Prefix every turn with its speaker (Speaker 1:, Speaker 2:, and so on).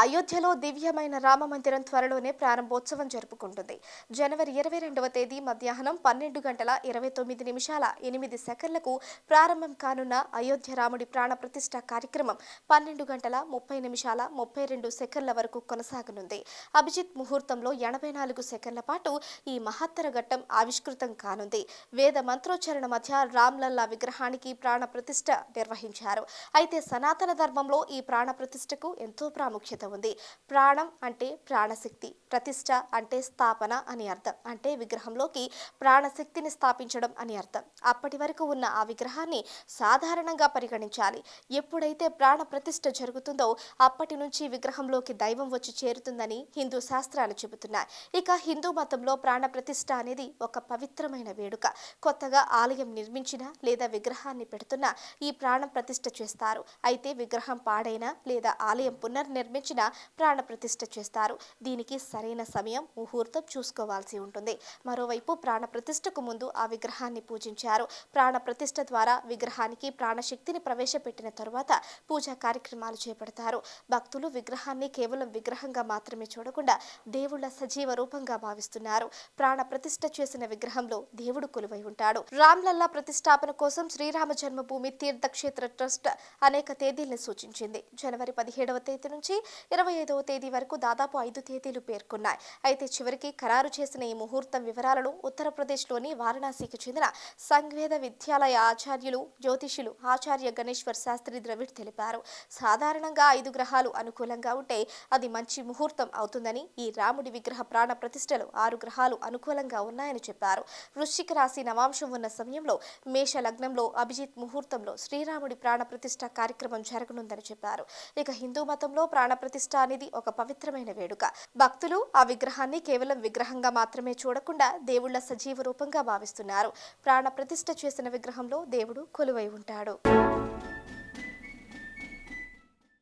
Speaker 1: అయోధ్యలో దివ్యమైన రామ మందిరం త్వరలోనే ప్రారంభోత్సవం జరుపుకుంటుంది. జనవరి ఇరవై రెండవ తేదీ మధ్యాహ్నం పన్నెండు గంటల ఇరవై తొమ్మిది నిమిషాల ఎనిమిది సెకండ్లకు ప్రారంభం కానున్న అయోధ్య రాముడి ప్రాణప్రతిష్ఠ కార్యక్రమం పన్నెండు గంటల ముప్పై నిమిషాల ముప్పై రెండు సెకండ్ల వరకు కొనసాగనుంది. అభిజిత్ ముహూర్తంలో ఎనభై నాలుగు సెకండ్ల పాటు ఈ మహత్తర ఘట్టం ఆవిష్కృతం కానుంది. వేద మంత్రోచ్చరణ మధ్య రామ్లల్లా విగ్రహానికి ప్రాణ ప్రతిష్ఠ నిర్వహించారు. అయితే సనాతన ధర్మంలో ఈ ప్రాణప్రతిష్ఠకు ఎంతో ప్రాముఖ్యత ఉంది. ప్రాణం అంటే ప్రాణశక్తి ప్రతిష్ట అంటే స్థాపన అని అర్థం. అంటే విగ్రహంలోకి ప్రాణశక్తిని స్థాపించడం అని అర్థం. అప్పటి వరకు ఉన్న ఆ విగ్రహాన్ని సాధారణంగా పరిగణించాలి. ఎప్పుడైతే ప్రాణ ప్రతిష్ట జరుగుతుందో అప్పటి నుంచి విగ్రహంలోకి దైవం వచ్చి చేరుతుందని హిందూ శాస్త్రాలు చెబుతున్నాయి. ఇక హిందూ మతంలో ప్రాణ ప్రతిష్ట అనేది ఒక పవిత్రమైన వేడుక. కొత్తగా ఆలయం నిర్మించిన లేదా విగ్రహాన్ని పెడుతున్న ఈ ప్రాణ ప్రతిష్ఠ చేస్తారు. అయితే విగ్రహం పాడైన లేదా ఆలయం పునర్నిర్మించిన ప్రాణ ప్రతిష్ఠ చేస్తారు. దీనికి సరైన సమయం ముహూర్తం చూసుకోవాల్సి ఉంటుంది. మరోవైపు ప్రాణప్రతిష్ఠకు ముందు ఆ విగ్రహాన్ని పూజించారు. ప్రాణ ప్రతిష్ఠ ద్వారా విగ్రహానికి ప్రాణశక్తిని ప్రవేశపెట్టిన తరువాత పూజా కార్యక్రమాలు చేపడతారు. భక్తులు విగ్రహాన్ని కేవలం విగ్రహంగా మాత్రమే చూడకుండా దేవుళ్ళ సజీవ రూపంగా భావిస్తున్నారు. ప్రాణ ప్రతిష్ఠ చేసిన విగ్రహంలో దేవుడు కొలువై ఉంటాడు. రామ్లల్లా ప్రతిష్టాపన కోసం శ్రీరామ జన్మభూమి తీర్థక్షేత్ర ట్రస్ట్ అనేక తేదీలను సూచించింది. జనవరి పదిహేడవ తేదీ నుంచి ఇరవై ఐదవ తేదీ వరకు దాదాపు ఐదు తేదీలు పేర్కొన్నాయి. అయితే చివరికి ఖరారు చేసిన ఈ ముహూర్తం వివరాలను ఉత్తరప్రదేశ్లోని వారణాసికి చెందిన సంఘేద విద్యాలయ ఆచార్యులు జ్యోతిషులు ఆచార్య గణేశ్వర్ శాస్త్రి ద్రవిడ్ తెలిపారు. సాధారణంగా ఐదు గ్రహాలు అనుకూలంగా ఉంటే అది మంచి ముహూర్తం అవుతుందని ఈ రాముడి విగ్రహ ప్రాణ ప్రతిష్టలు ఆరు గ్రహాలు అనుకూలంగా ఉన్నాయని చెప్పారు. వృశ్చిక రాశి నవాంశం ఉన్న సమయంలో మేష లగ్నంలో అభిజిత్ ముహూర్తంలో శ్రీరాముడి ప్రాణ ప్రతిష్ట కార్యక్రమం జరగనుందని చెప్పారు. ఇక హిందూ మతంలో ప్రాణ ప్రతిష్ట అనేది ఒక పవిత్రమైన వేడుక. భక్తులు ఆ విగ్రహాన్ని కేవలం విగ్రహంగా మాత్రమే చూడకుండా దేవుళ్ళ సజీవ రూపంగా భావిస్తున్నారు. ప్రాణ ప్రతిష్ఠ చేసిన విగ్రహంలో దేవుడు కొలువై ఉంటాడు.